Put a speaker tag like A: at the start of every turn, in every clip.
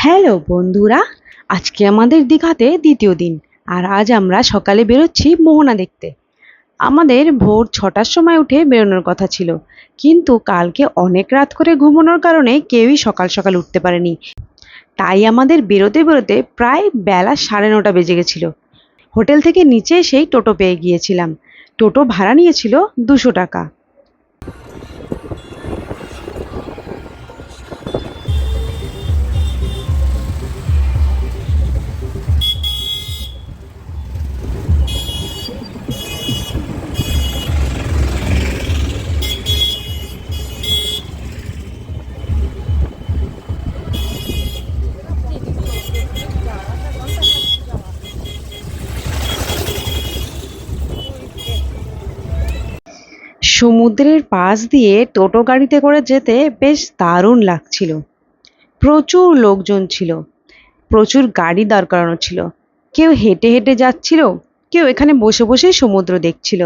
A: Hello বন্ধুরা, আজকে আমাদের দীঘাতে দ্বিতীয় দিন, আর আজ আমরা সকালে বেরোচ্ছি মোহনা দেখতে। আমাদের ভোর ছটার সময় উঠে বেরোনোর কথা ছিল, কিন্তু কালকে অনেক রাত করে ঘুমানোর কারণে কেউই সকাল সকাল উঠতে পারেনি। তাই আমাদের বেরোতে বেরোতে প্রায় বেলা সাড়ে নটা বেজে গেছিল। হোটেল থেকে নিচে এসেই টোটো পেয়ে গিয়েছিলাম। টোটো ভাড়া নিয়েছিল দুশো টাকা। সমুদ্রের পাশ দিয়ে টোটো গাড়িতে করে যেতে বেশ দারুণ লাগছিল। প্রচুর লোকজন ছিল। প্রচুর গাড়ি দাঁড় করানো ছিল। কেউ হেঁটে হেঁটে যাচ্ছিল, কেউ এখানে বসে বসে সমুদ্র দেখছিল।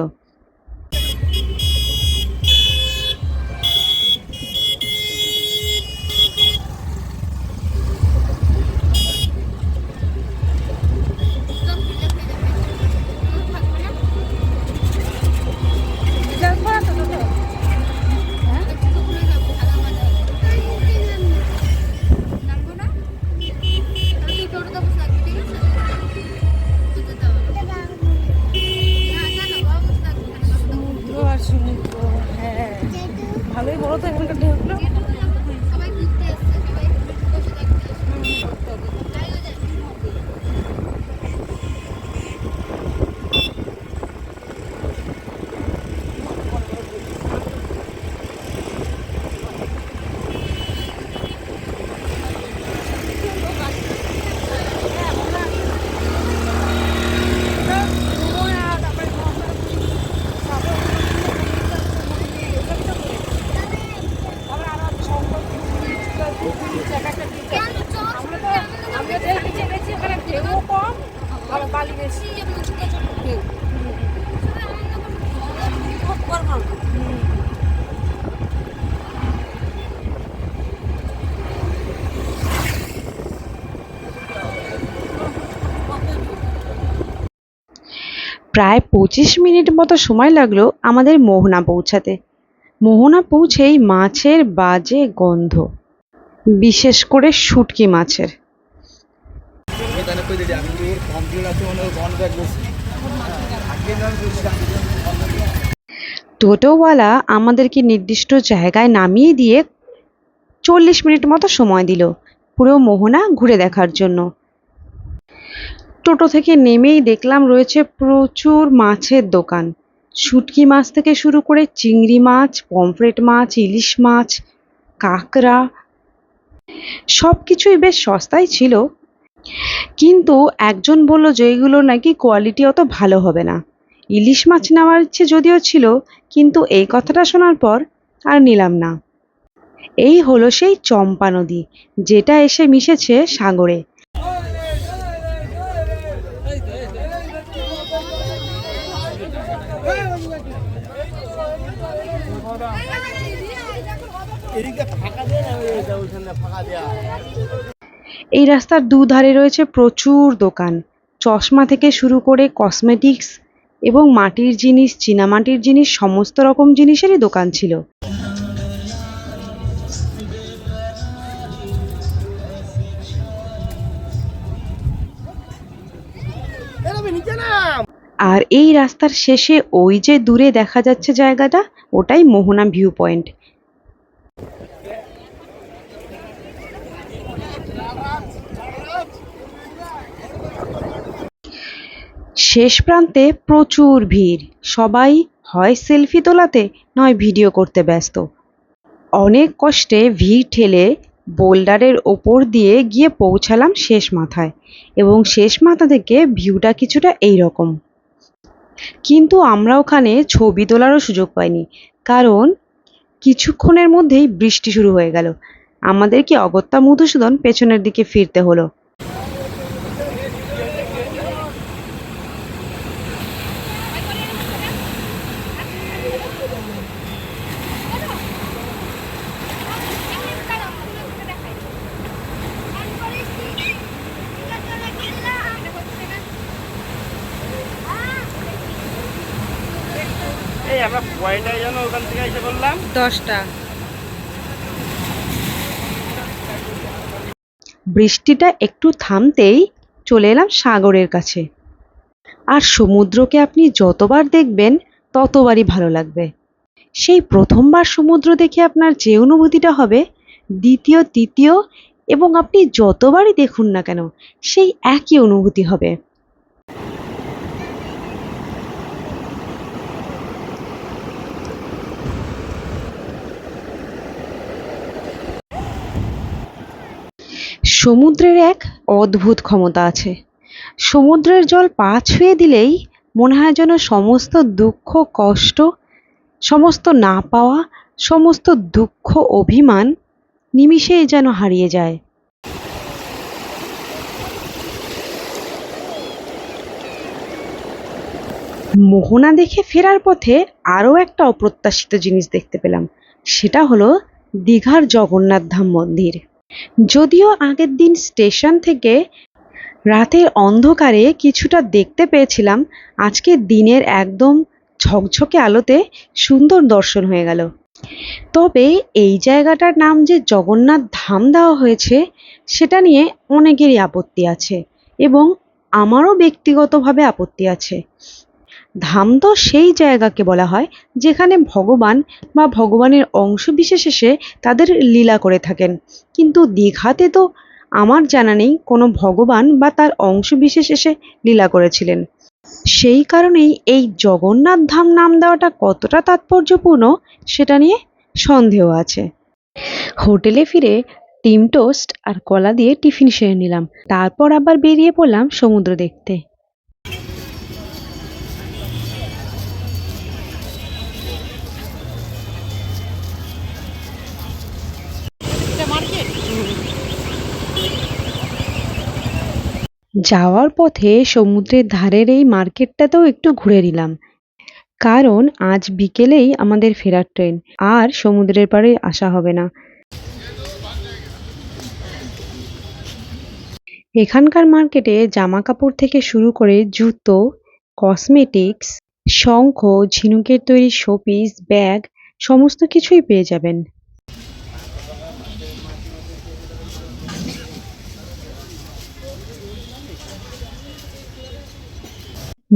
A: প্রায় পঁচিশ মিনিট মতো সময় লাগল আমাদের মোহনা পৌঁছাতে। মোহনা পৌঁছেই মাছের বাজে গন্ধ, বিশেষ করে শুটকি মাছের। টোটোওয়ালা আমাদেরকে নির্দিষ্ট জায়গায় নামিয়ে দিয়ে চল্লিশ মিনিট মতো সময় দিল পুরো মোহনা ঘুরে দেখার জন্য। টোটো থেকে নেমেই দেখলাম রয়েছে প্রচুর মাছের দোকান। শুটকি মাছ থেকে শুরু করে চিংড়ি মাছ, পমফ্রেট মাছ, ইলিশ মাছ, কাঁকড়া সব কিছুই বেশ সস্তায় ছিল। কিন্তু একজন বলল যে এগুলো নাকি কোয়ালিটি অত ভালো হবে না। ইলিশ মাছ নেওয়ার ইচ্ছে যদিও ছিল, কিন্তু এই কথাটা শোনার পর আর নিলাম না। এই হলো সেই চম্পা নদী, যেটা এসে মিশেছে সাগরে। এই রাস্তার দুধারে রয়েছে প্রচুর দোকান। চশমা থেকে শুরু করে কসমেটিক্স এবং মাটির জিনিস, চীনামাটির জিনিস, সমস্ত রকম জিনিসেরই দোকান ছিল। আর এই রাস্তার শেষে ওই যে দূরে দেখা যাচ্ছে জায়গাটা, ওটাই মোহনা ভিউ পয়েন্ট। শেষ প্রান্তে প্রচুর ভিড়। সবাই হয় সেলফি তোলাতে, নয় ভিডিও করতে ব্যস্ত। অনেক কষ্টে ভিড় ঠেলে বোল্ডারের ওপর দিয়ে গিয়ে পৌঁছালাম শেষ মাথায়। এবং শেষ মাথা থেকে ভিউটা কিছুটা এই রকম কিন্তু আমরা ওখানে ছবি তোলারও সুযোগ পাইনি। কারণ কিছুক্ষণের মধ্যেই বৃষ্টি শুরু হয়ে গেল। আমাদেরকে অগত্যা মধুসূদন পেছনের দিকে ফিরতে হলো।
B: আমরা কয়টায় যেন ওখান থেকে এসে বললাম।
A: দশটা। বৃষ্টিটা একটু থামতেই চলে এলাম সাগরের কাছে। আর সমুদ্রকে আপনি যতবার দেখবেন ততবারই ভালো লাগবে। সেই প্রথমবার সমুদ্র দেখে আপনার যে অনুভূতিটা হবে দ্বিতীয় তৃতীয় এবং আপনি যতবারই দেখুন না কেন সেই একই অনুভূতি হবে। সমুদ্রের এক অদ্ভুত ক্ষমতা আছে। সমুদ্রের জল পা ছুঁয়ে দিলেই মনে হয় যেন সমস্ত দুঃখ, কষ্ট, সমস্ত না পাওয়া, সমস্ত দুঃখ, অভিমান নিমিষেই যেন হারিয়ে যায়। মোহনা দেখে ফেরার পথে আরও একটা অপ্রত্যাশিত জিনিস দেখতে পেলাম। সেটা হলো দীঘার জগন্নাথ ধাম মন্দির। যদিও আগের দিন স্টেশন থেকে রাতের অন্ধকারে কিছুটা দেখতে পেয়েছিলাম, আজকে দিনের একদম ঝকঝকে আলোতে সুন্দর দর্শন হয়ে গেল। তবে এই জায়গাটার নাম যে জগন্নাথ ধাম দেওয়া হয়েছে, সেটা নিয়ে অনেকেরই আপত্তি আছে এবং আমারও ব্যক্তিগতভাবে আপত্তি আছে। ধাম তো সেই জায়গাকে বলা হয়, যেখানে ভগবান বা ভগবানের অংশ বিশেষ তাদের লীলা করে থাকেন। কিন্তু দীঘাতে তো আমার জানা নেই কোনো ভগবান বা তার অংশ বিশেষ এসে লীলা করেছিলেন। সেই কারণেই এই জগন্নাথ ধাম নাম দেওয়াটা কতটা তাৎপর্যপূর্ণ সেটা নিয়ে সন্দেহ আছে। হোটেলে ফিরে ডিম টোস্ট আর কলা দিয়ে টিফিন সেরে নিলাম। তারপর আবার বেরিয়ে পড়লাম সমুদ্র দেখতে। যাওয়ার পথে সমুদ্রের ধারের এই মার্কেটটাতেও একটু ঘুরে নিলাম। কারণ আজ বিকেলেই আমাদের ফেরার ট্রেন, আর সমুদ্রের পাড়ে আসা হবে না। এখানকার মার্কেটে জামা কাপড় থেকে শুরু করে জুতো, কসমেটিক্স, শঙ্খ, ঝিনুকের তৈরি শোপিস, ব্যাগ, সমস্ত কিছুই পেয়ে যাবেন।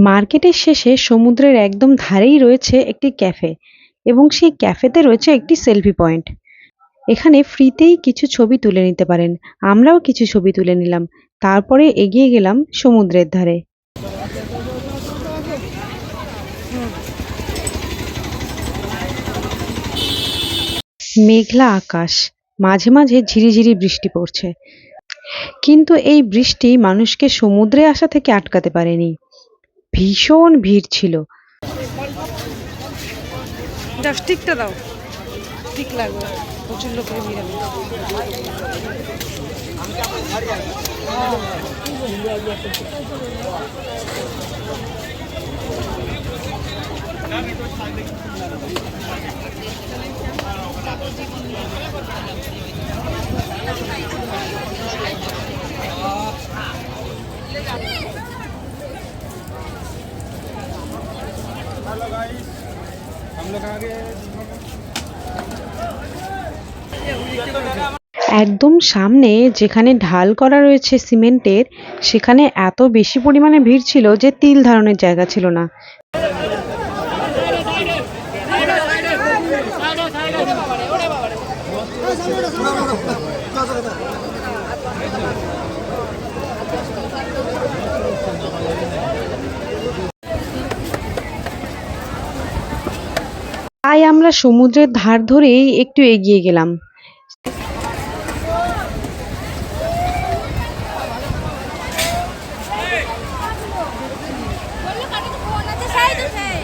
A: মার্কেটের শেষে সমুদ্রের একদম ধারেই রয়েছে একটি ক্যাফে এবং সেই ক্যাফেতে রয়েছে একটি সেলফি পয়েন্ট। এখানে ফ্রিতেই কিছু ছবি তুলে নিতে পারেন। আমরাও কিছু ছবি তুলে নিলাম। তারপরে এগিয়ে গেলাম সমুদ্রের ধারে। মেঘলা আকাশ। মাঝে মাঝে ঝিরিঝিরি বৃষ্টি পড়ছে। কিন্তু এই বৃষ্টি মানুষকে সমুদ্রে আসা থেকে আটকাতে পারেনি। ভীষণ ভিড় ছিল।
C: দাও স্টিকটা দাও। ঠিক লাগবে প্রচুর লোকের ভিড় হবে।
A: একদম সামনে যেখানে ঢাল করা রয়েছে সিমেন্টের, সেখানে এত বেশি পরিমাণে ভিড় ছিল যে তিল ধারণের জায়গা ছিল না। তাই আমরা সমুদ্রের ধার ধরেই একটু এগিয়ে গেলাম
D: বলল কাকে তো ফোন আছে সাই তো সাই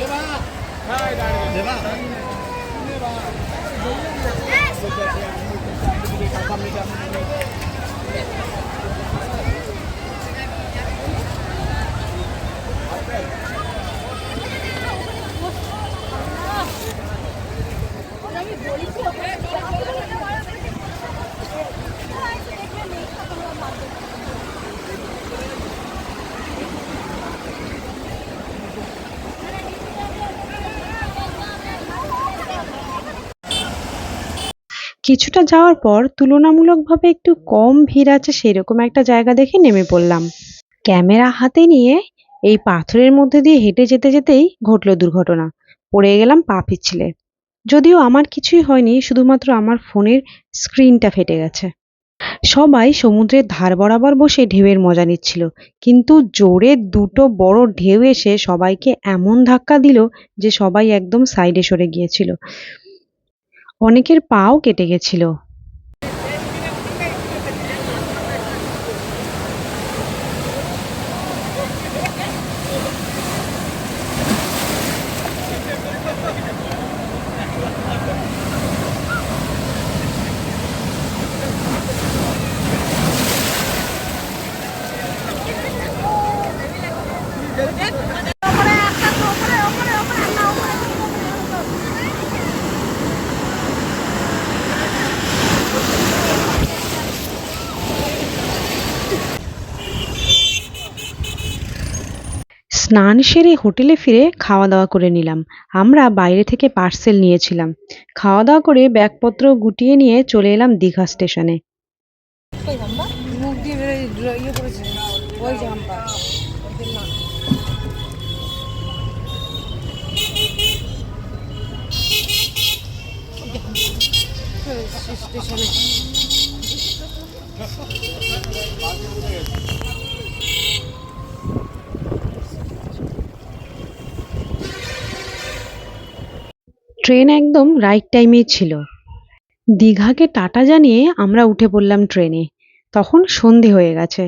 D: আমি বলেছি ওকে
A: কিছুটা যাওয়ার পর তুলনামূলকভাবে একটু কম ভিড় আছে সেরকম একটা জায়গা দেখে নেমে পড়লাম। ক্যামেরা হাতে নিয়ে এই পাথরের মধ্যে দিয়ে হেঁটে যেতে যেতেই ঘটল দুর্ঘটনা। পড়ে গেলাম পা পিছলে। যদিও আমার কিছুই হয়নি, শুধুমাত্র আমার ফোনের স্ক্রিনটা ফেটে গেছে। সবাই সমুদ্রের ধার বরাবর বসে ঢেউয়ের মজা নিচ্ছিল, কিন্তু জোরে দুটো বড় ঢেউ এসে সবাইকে এমন ধাক্কা দিল যে সবাই একদম সাইডে সরে গিয়েছিল। অনেকের পাও কেটে গেছিল। স্নান সেরে হোটেলে ফিরে খাওয়া দাওয়া করে নিলাম। আমরা বাইরে থেকে পার্সেল নিয়েছিলাম। খাওয়া দাওয়া করে ব্যাগপত্র গুটিয়ে নিয়ে চলে এলাম দীঘা স্টেশনে।
C: স্টেশনে।
A: ট্রেন একদম রাইট টাইমেই ছিল। দীঘাকে টাটা জানিয়ে আমরা উঠে পড়লাম ট্রেনে। তখন সন্ধে হয়ে গেছে।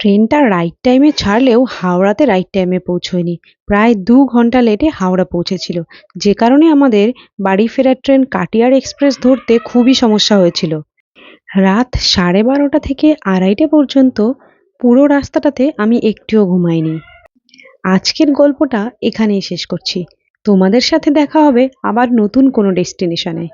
A: ট্রেনটা রাইট টাইমে ছাড়লেও হাওড়াতে রাইট টাইমে পৌঁছয়নি। প্রায় দু ঘণ্টা লেটে হাওড়া পৌঁছেছিল। যে কারণে আমাদের বাড়ি ফেরার ট্রেন কাটিয়ার এক্সপ্রেস ধরতে খুবই সমস্যা হয়েছিল। রাত সাড়ে বারোটা থেকে আড়াইটে পর্যন্ত পুরো রাস্তাটাতে আমি একটিও ঘুমাইনি। আজকের গল্পটা এখানেই শেষ করছি। তোমাদের সাথে দেখা হবে আবার নতুন কোনো ডেস্টিনেশনে।